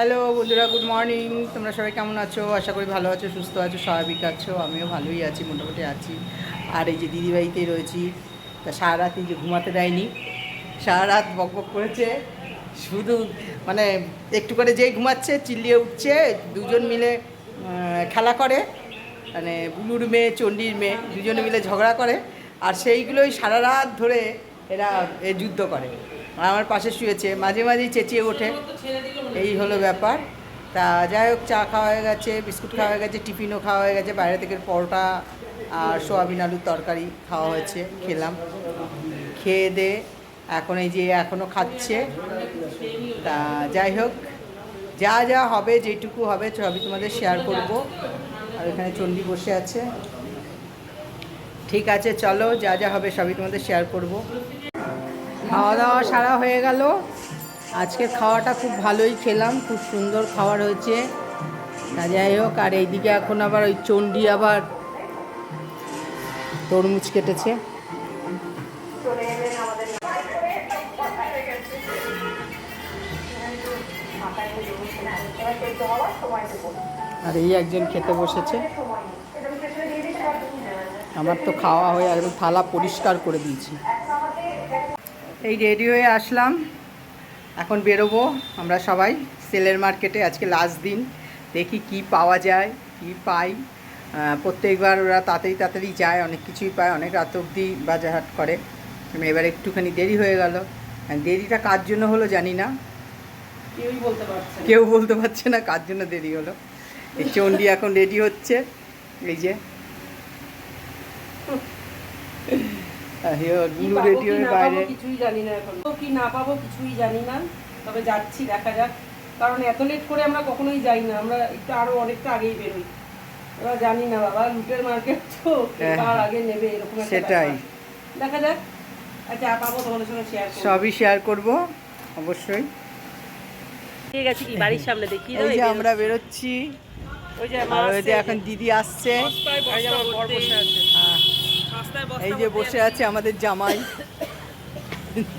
Hello বন্ধুরা good morning তোমরা সবাই কেমন আছো? আশা করি ভালো আছো, সুস্থ আছো, স্বাভাবিক আছো। আমিও ভালোই আছি, মোটামুটি আছি। আর এই যে দিদিবাড়িতেই রয়েছি, তা সারা রাত এই যে ঘুমাতে দেয়নি। সারা রাত বক বক করেছে। শুধু মানে একটু করে যেই ঘুমাচ্ছে, চিল্লিয়ে উঠছে, দুজন মিলে খেলা করে। মানে বুলুর মেয়ে, চণ্ডীর মেয়ে, দুজনে মিলে ঝগড়া করে। আর সেইগুলোই সারা রাত ধরে এরা যুদ্ধ করে। আমার পাশে শুয়েছে, মাঝে মাঝেই চেঁচিয়ে ওঠে। এই হলো ব্যাপার। তা যাই হোক, চা খাওয়া হয়ে গেছে, বিস্কুট খাওয়া হয়ে গেছে, টিফিনও খাওয়া হয়ে গেছে, বাইরে থেকে পরোটা আর সোয়াবিন আলুর তরকারি খাওয়া হয়েছে, খেলাম। খেয়ে দে, এখন এই যে এখনও খাচ্ছে। তা যাই হোক, যা যা হবে, যেটুকু হবে, সবই তোমাদের শেয়ার করব। আর এখানে চণ্ডী বসে আছে। ঠিক আছে, চলো, যা যা হবে, সবই তোমাদের শেয়ার করব। খাওয়া দাওয়া সারা হয়ে গেল। আজকে খাওয়াটা খুব ভালোই খেলাম, খুব সুন্দর খাবার হয়েছে তা যাই হোক, আর এইদিকে এখন আবার ওই চণ্ডী আবার তরমুজ কেটেছে। আর এই একজন খেতে বসেছে। আমার তো খাওয়া হয়ে একদম থালা পরিষ্কার করে দিয়েছি। এই রেডি হয়ে আসলাম। এখন বেরোবো আমরা সবাই সেলের মার্কেটে আজকে লাস্ট দিন। দেখি কি পাওয়া যায় কি পাই। প্রত্যেকবার ওরা তাড়াতাড়ি তাড়াতাড়ি যায় অনেক কিছুই পায় অনেক রাত অবধি বাজারহাট করে। এবার একটুখানি দেরি হয়ে গেল। দেরিটা কার জন্য হলো জানি না। কেউই বলতে পারছে। কেউ বলতে পারছে না কার জন্য দেরি হলো। এই চণ্ডী এখন রেডি হচ্ছে। এই যে কি গুলো রেডি হয়ে বাইরে। কিছুই জানি না এখন। কি না পাবো কিছুই জানি না তবে যাচ্ছি দেখা যাক। কারণ এত লেট করে আমরা কখনোই যাই না আমরা একটু আরও অনেকটা আগেই বেরোই। এবার জানি না বাবা লুটের মার্কেট তো হ্যাঁ। আগে নেবে এরকম সেটাই। দেখা যাক। আচ্ছা পাবো তোমাদের সঙ্গে শেয়ার সবই শেয়ার করব অবশ্যই। ঠিক আছে কি বাড়ির সামনে দেখি এই যে আমরা বেরোচ্ছি। ওই যে এখন দিদি আসছে। হ্যাঁ, এই যে বসে আছে আমাদের জামাই।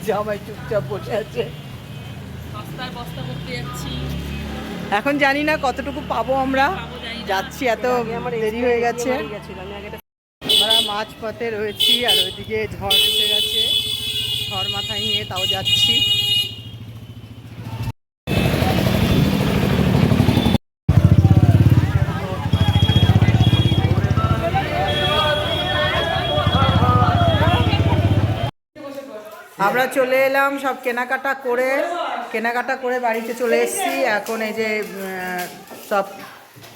জামাই চুপচাপ বসে আছে। এখন জানি না কতটুকু পাবো আমরা। যাচ্ছি এত দেরি হয়ে গেছে। আমরা মাছ পথে রয়েছি আর ওইদিকে ঝড় এসে গেছে। ঝড় মাথায় নিয়ে তাও যাচ্ছি। আমরা চলে এলাম সব কেনাকাটা করে। কেনাকাটা করে বাড়িতে চলে এসেছি। এখন এই যে সব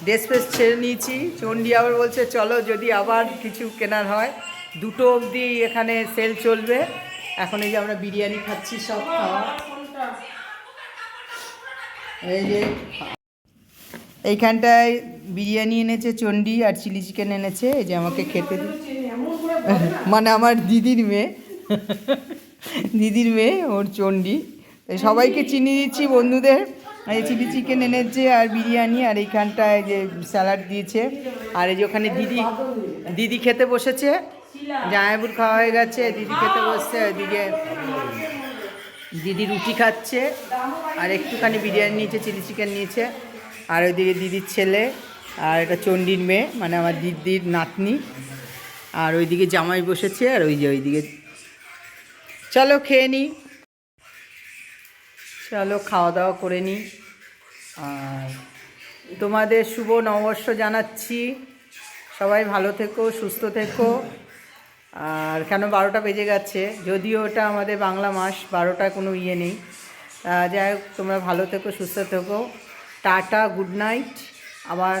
ড্রেস ফ্রেস ছেড়ে নিয়েছি। চণ্ডী আবার বলছে চলো যদি আবার কিছু কেনার হয়। দুটো অবধি এখানে সেল চলবে। এখন এই যে আমরা বিরিয়ানি খাচ্ছি সব খাওয়া। এই যে এইখানটায় বিরিয়ানি এনেছে চণ্ডী আর চিলি চিকেন এনেছে। এই যে আমাকে খেতে মানে আমার দিদির মেয়ে। দিদির মেয়ে ওর চণ্ডী। তাই সবাইকে চিনি দিচ্ছি বন্ধুদের। এই চিলি চিকেন এনেছে আর বিরিয়ানি আর এইখানটায় যে স্যালাড দিয়েছে। আর এই যে ওখানে দিদি দিদি খেতে বসেছে। জামাইবুর খাওয়া হয়ে গেছে দিদি খেতে বসছে ওইদিকে দিদি রুটি খাচ্ছে। আর একটুখানি বিরিয়ানি নিয়েছে চিলি চিকেন নিয়েছে। আর ওইদিকে দিদির ছেলে আর এটা চণ্ডীর মেয়ে মানে আমার দিদির নাতনি। আর ওইদিকে জামাই বসেছে আর ওই যে ওইদিকে চলো খেয়ে নিই চলো খাওয়া দাওয়া করে নিই আর তোমাদের শুভ নববর্ষ জানাচ্ছি। সবাই ভালো থেকো, সুস্থ থেকো। আর কেন বারোটা বেজে গেছে? যদিও ওটা আমাদের বাংলা মাস, বারোটা কোনো ইয়ে নেই। যাই হোক, তোমরা ভালো থেকো, সুস্থ থেকো। Tata, good night. আবার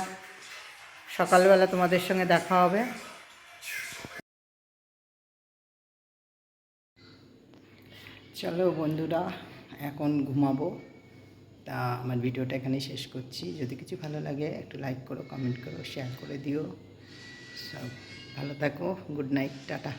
সকালবেলা তোমাদের সঙ্গে দেখা হবে। চলো বন্ধুরা, এখন ঘুমাবো। তা আমার ভিডিওটা এখানেই শেষ করছি। যদি কিছু ভালো লাগে, একটু লাইক করো কমেন্ট করো শেয়ার করে দিও। সব ভালো থাকো গুড নাইট টাটা।